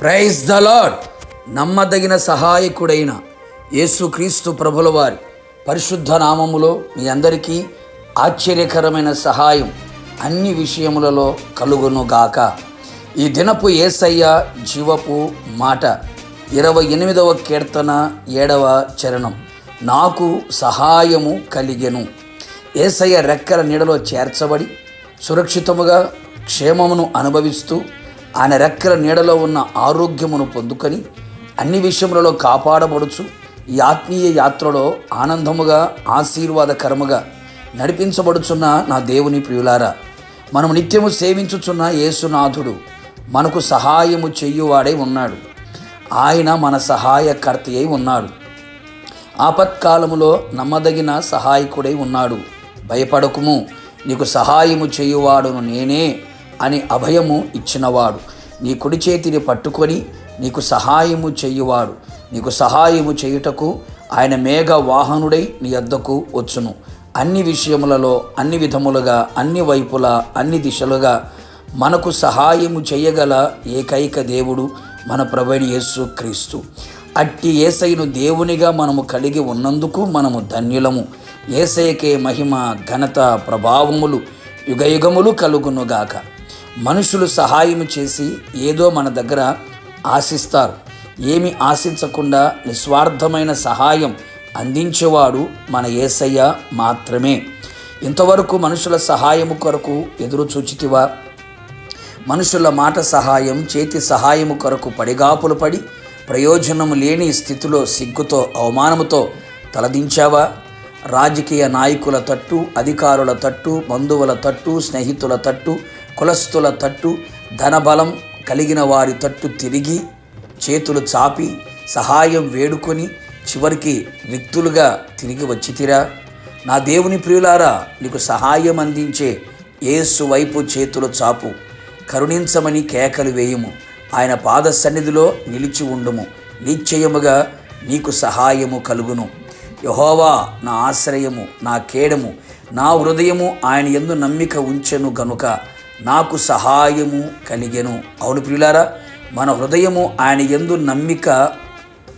Praise the lord నమ్మదగిన సహాయకుడైన యేసుక్రీస్తు ప్రభుల వారి పరిశుద్ధ నామములో మీ అందరికీ ఆశ్చర్యకరమైన సహాయం అన్ని విషయములలో కలుగును గాక. ఈ దినపు ఏసయ్య జీవపు మాట ఇరవై ఎనిమిదవ కీర్తన ఏడవ చరణం. నాకు సహాయము కలిగెను. ఏసయ్య రెక్కల నీడలో చేర్చబడి సురక్షితముగా క్షేమమును అనుభవిస్తూ ఆయన రెక్కల నీడలో ఉన్న ఆరోగ్యమును పొందుకొని అన్ని విషయములలో కాపాడబడుచు ఈ ఆత్మీయ యాత్రలో ఆనందముగా ఆశీర్వాదకరముగా నడిపించబడుచున్న నా దేవుని ప్రియులారా మనం నిత్యము సేవించుచున్న యేసునాథుడు మనకు సహాయము చెయ్యువాడై ఉన్నాడు. ఆయన మన సహాయకర్త అయి ఉన్నాడు. ఆపత్కాలములో నమ్మదగిన సహాయకుడై ఉన్నాడు. భయపడకుము నీకు సహాయము చేయువాడును నేనే అని అభయము ఇచ్చినవాడు. నీ కుడి చేతిని పట్టుకొని నీకు సహాయము చేయువాడు. నీకు సహాయము చేయుటకు ఆయన మేఘ వాహనుడై నీ వద్దకు వచ్చును. అన్ని విషయములలో అన్ని విధములుగా అన్ని వైపులా అన్ని దిశలుగా మనకు సహాయము చేయగల ఏకైక దేవుడు మన ప్రభుని యేసు క్రీస్తు. అట్టి ఏసైను దేవునిగా మనము కలిగి ఉన్నందుకు మనము ధన్యులము. ఏసైకే మహిమ ఘనత ప్రభావములు యుగయుగములు కలుగునుగాక. మనుషులు సహాయం చేసి ఏదో మన దగ్గర ఆశిస్తారు. ఏమి ఆశించకుండా నిస్వార్థమైన సహాయం అందించేవాడు మన ఏసయ్య మాత్రమే. ఇంతవరకు మనుషుల సహాయము కొరకు ఎదురు చూచితివా? మనుషుల మాట సహాయం చేతి సహాయము కొరకు పడిగాపులు పడి ప్రయోజనము లేని స్థితిలో సిగ్గుతో అవమానముతో తలదించావా? రాజకీయ నాయకుల తట్టు అధికారుల తట్టు బంధువుల తట్టు స్నేహితుల తట్టు కులస్తుల తట్టు ధనబలం కలిగిన వారి తట్టు తిరిగి చేతులు చాపి సహాయం వేడుకొని చివరికి రిక్తులుగా తిరిగి వచ్చితిరా. నా దేవుని ప్రియులారా నీకు సహాయం అందించే ఏసు వైపు చేతులు చాపు. కరుణించమని కేకలు వేయము. ఆయన పాద సన్నిధిలో నిలిచి ఉండుము. నిశ్చయముగా నీకు సహాయము కలుగును. యహోవా నా ఆశ్రయము నా కేడము నా హృదయము ఆయన ఎందు నమ్మిక ఉంచెను గనుక నాకు సహాయము కలిగెను. అవును ప్రియులారా మన హృదయము ఆయన ఎందు నమ్మిక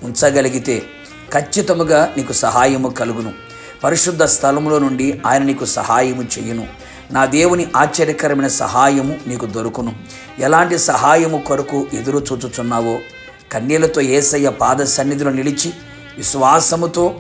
ఉంచగలిగితే ఖచ్చితముగా నీకు సహాయము కలుగును. పరిశుద్ధ స్థలములో నుండి ఆయన నీకు సహాయము చేయను. నా దేవుని ఆశ్చర్యకరమైన సహాయము నీకు దొరుకును. ఎలాంటి సహాయము కొరకు ఎదురు చూచుచున్నావో? కన్నీళ్ళతో ఏసయ్య పాద సన్నిధిలో నిలిచి విశ్వాసముతో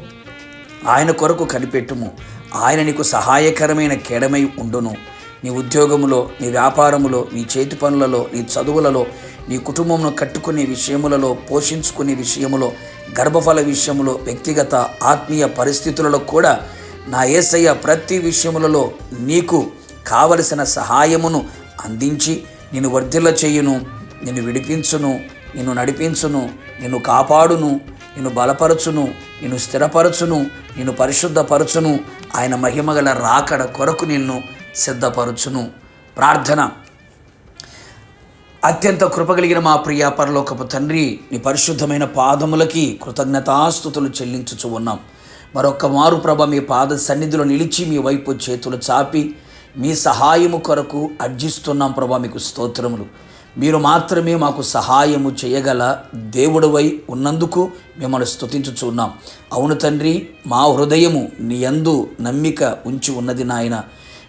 ఆయన కొరకు కనిపెట్టుము. ఆయన నీకు సహాయకరమైన కేడమై ఉండును. నీ ఉద్యోగములో నీ వ్యాపారములో నీ చేతి పనులలో నీ చదువులలో నీ కుటుంబమును కట్టుకునే విషయములలో పోషించుకునే విషయములో గర్భఫల విషయములో వ్యక్తిగత ఆత్మీయ పరిస్థితులలో కూడా నా ఏసయ్య ప్రతి విషయములలో నీకు కావలసిన సహాయమును అందించి నేను వర్ధిల్ల చేయును నిన్ను విడిపించును నిన్ను నడిపించును నిన్ను కాపాడును. నిన్ను బలపరచును నిన్ను స్థిరపరచును నిన్ను పరిశుద్ధపరచును. ఆయన మహిమగల రాకడ కొరకు నిన్ను సిద్ధపరచును. ప్రార్థన. అత్యంత కృపగలిగిన మా ప్రియ పరలోకపు తండ్రి నీ పరిశుద్ధమైన పాదములకి కృతజ్ఞతాస్థుతులు చెల్లించుచు ఉన్నాం. మరొక్క మారు ప్రభ మీ పాద సన్నిధిలో నిలిచి మీ వైపు చేతులు చాపి మీ సహాయము కొరకు అర్జిస్తున్నాం ప్రభా మీకు స్తోత్రములు. మీరు మాత్రమే మాకు సహాయము చేయగల దేవుడవై ఉన్నందుకు మిమ్మల్ని స్తుతించుచున్నాం అవును తండ్రి మా హృదయము నీ యందు నమ్మిక ఉంచి ఉన్నది నాయన.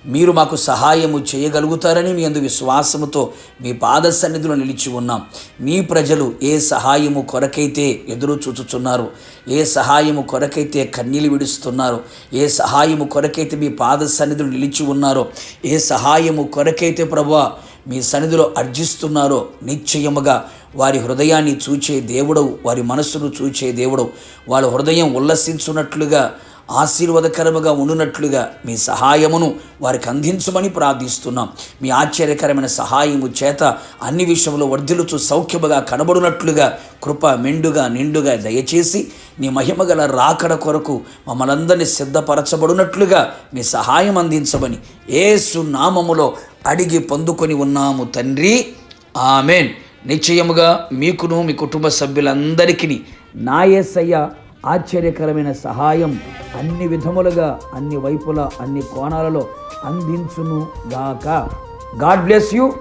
మీరు మాకు సహాయము చేయగలుగుతారని మీ అందు విశ్వాసముతో మీ పాద సన్నిధిలో నిలిచి ఉన్నాం. మీ ప్రజలు ఏ సహాయము కొరకైతే ఎదురు చూచుచున్నారు ఏ సహాయము కొరకైతే కన్నీళ్ళు విడుస్తున్నారు ఏ సహాయము కొరకైతే మీ పాద సన్నిధిలో నిలిచి ఉన్నారో ఏ సహాయము కొరకైతే ప్రభా మీ సన్నిధిలో అర్జిస్తున్నారో నిశ్చయముగా వారి హృదయాన్ని చూచే దేవుడవు వారి మనస్సును చూచే దేవుడవు. వాళ్ళ హృదయం ఉల్లసించున్నట్లుగా ఆశీర్వాదకరముగా ఉండునట్లుగా మీ సహాయమును వారికి అందించమని ప్రార్థిస్తున్నాం. మీ ఆశ్చర్యకరమైన సహాయము చేత అన్ని విషయంలో వర్ధిల్లుచు సౌఖ్యముగా కనబడునట్లుగా కృప మెండుగా నిండుగా దయచేసి నీ మహిమగల రాకడ కొరకు మమ్మల్ని సిద్ధపరచబడినట్లుగా మీ సహాయం అందించమని ఏసు నామములో అడిగి పొందుకొని ఉన్నాము తండ్రి. ఆమెన్. నిశ్చయముగా మీకును మీ కుటుంబ సభ్యులందరికీ నా ఏసయ్య ఆశ్చర్యకరమైన సహాయం అన్ని విధములుగా అన్ని వైపుల అన్ని కోణాలలో అందించును గాక. God bless you.